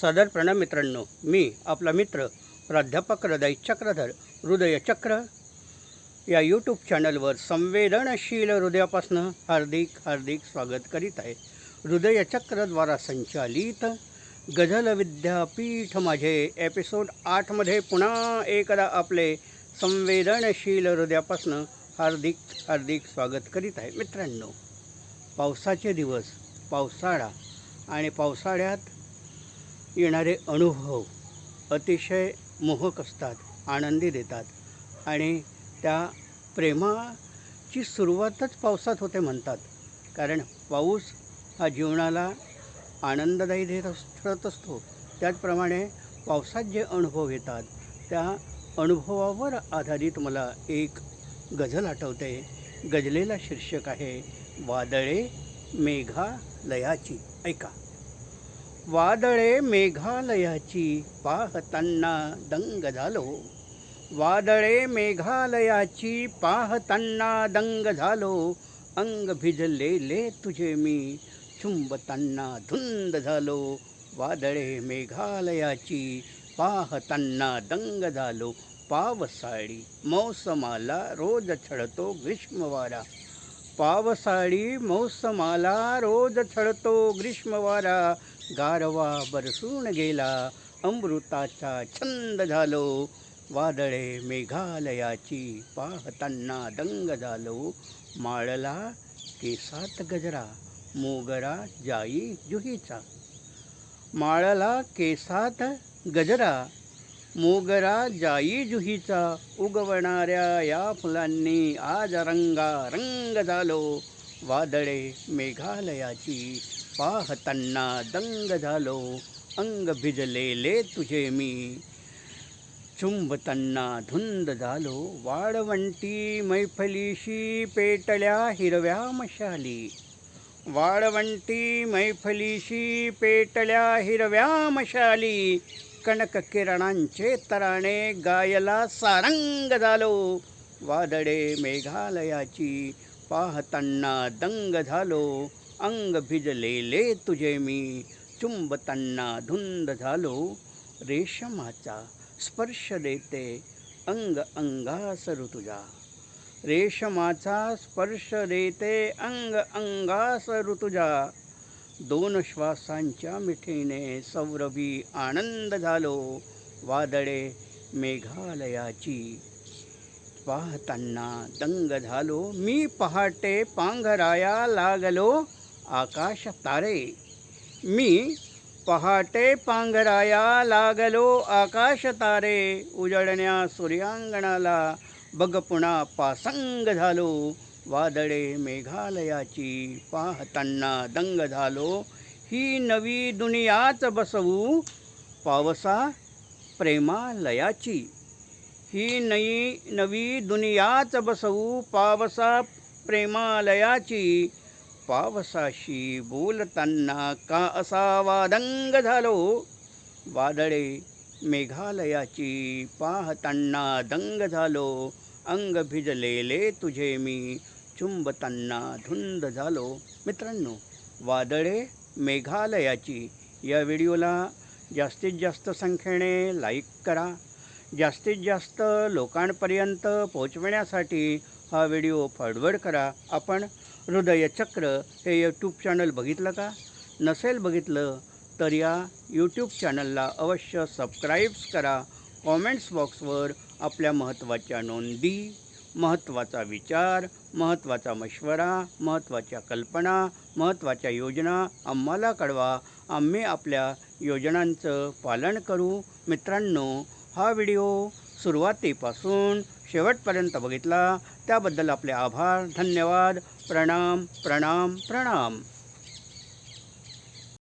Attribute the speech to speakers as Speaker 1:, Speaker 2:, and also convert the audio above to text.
Speaker 1: सदर प्रणाम मित्रांनो मी आपला मित्र प्राध्यापक हृदय चक्रधर हृदयचक्र या यूट्यूब चॅनलवर संवेदनशील हृदयापासनं हार्दिक हार्दिक स्वागत करीत आहे. हृदयचक्रद्वारा संचालित गझल विद्यापीठ माझे एपिसोड आठमध्ये पुन्हा एकदा आपले संवेदनशील हृदयापासनं हार्दिक हार्दिक स्वागत करीत आहे मित्रांनो. पावसाचे दिवस पावसाळा आणि पावसाळ्यात येणारे अनुभव अतिशय मोहक असतात आनंदी देतात. आणि त्या प्रेमाची सुरुवातच पावसात होते म्हणतात. कारण पाऊस हा जीवनाला आनंददायी देत ठरत असतो. त्याचप्रमाणे पावसात जे अनुभव येतात त्या अनुभवावर आधारित मला एक गझल आठवते. गजलेला शीर्षक आहे वादळे मेघालयाची. ऐका. वादळे मेघालयाची पाहताना दंग झालो. वादळे मेघालयाची पाहताना दंग झालो. अंग भिजलेले तुझे मी चुंबताना धुंद झालो. वादळे मेघालयाची पाहताना दंग झालो. पावसाळी मौसमाला रोज छळतो ग्रीष्मवारा. पावसाळी मौसमाला रोज छळतो ग्रीष्मवारा. गारवा बरसून गेला अमृताचा छंद झालो. वादळे मेघालयाची पाहताना दंग झालो. माळला केसात गजरा मोगरा जाई जुहीचा. माळला केसात गजरा मोगरा जाई जुहीचा उगवणाऱ्या या फुलांनी आज रंगा रंग झालो. वादळे मेघालयाची पाहताना दंग झालो. अंग भिजलेले तुझे मी. चुंबताना धुंद झालो. वाळवंटी मैफलीशी पेटल्या हिरव्या मशाली वाळवंटी मैफलीशी पेटल्या हिरव्या मशाली कणक किरणांचे तराणे गायला सारंग झालो वादळे मेघालयाची पाहताना दंग झालो अंग भिजलेले तुझे मी चुंबताना धुंद झालो रेशमाचा स्पर्श देते अंग अंगास ऋतुजा रेशमाचा स्पर्श देते अंग अंगास ऋतुजा दोन श्वासांच्या मिठीने सौरभी आनंद झालो. वादळे मेघालयाची. पाहताना दंग झालो. मी पहाटे पांघराया लागलो. आकाश तारे. मी पहाटे पांघराया लागलो. आकाश तारे. उजळण्या सूर्यांगणाला बघ पुन्हा पासंग झालो. वादळे मेघालयाची पाहताना दंग झालो. ही नवी दुनियाच बसवू पावसा प्रेमालयाची. ही नई नवी दुनियाच बसवू पावसा प्रेमालयाची. पावसाशी बोलताना का असा वादंग झालो? वादळे मेघालयाची पाहताना दंग झालो. अंग भिजलेले तुझे मी चुंबताना धुंद झालो. मित्रांनो वादळे मेघालयाची. या व्हिडिओला जास्तीत जास्त संख्येने लाईक करा. जास्तीत जास्त लोकांपर्यंत पोहोचविण्यासाठी हा व्हिडिओ फॉरवर्ड करा. आपण हृदयचक्र हे यूट्यूब चॅनल बघितलं का? नसेल बघितलं तर या यूट्यूब चॅनलला अवश्य सबस्क्राईब्स करा. कॉमेंट्स बॉक्सवर आपल्या महत्त्वाच्या नोंदी महत्त्वाचा विचार महत्त्वाचा मशवरा महत्त्वाच्या कल्पना महत्त्वाच्या योजना आम्हाला कळवा. आम्ही आपल्या योजनांचं पालन करू. मित्रांनो हा व्हिडिओ सुरुवातीपासून शेवटपर्यंत बघितला. त्याबद्दल आपले आभार धन्यवाद. प्रणाम प्रणाम प्रणाम.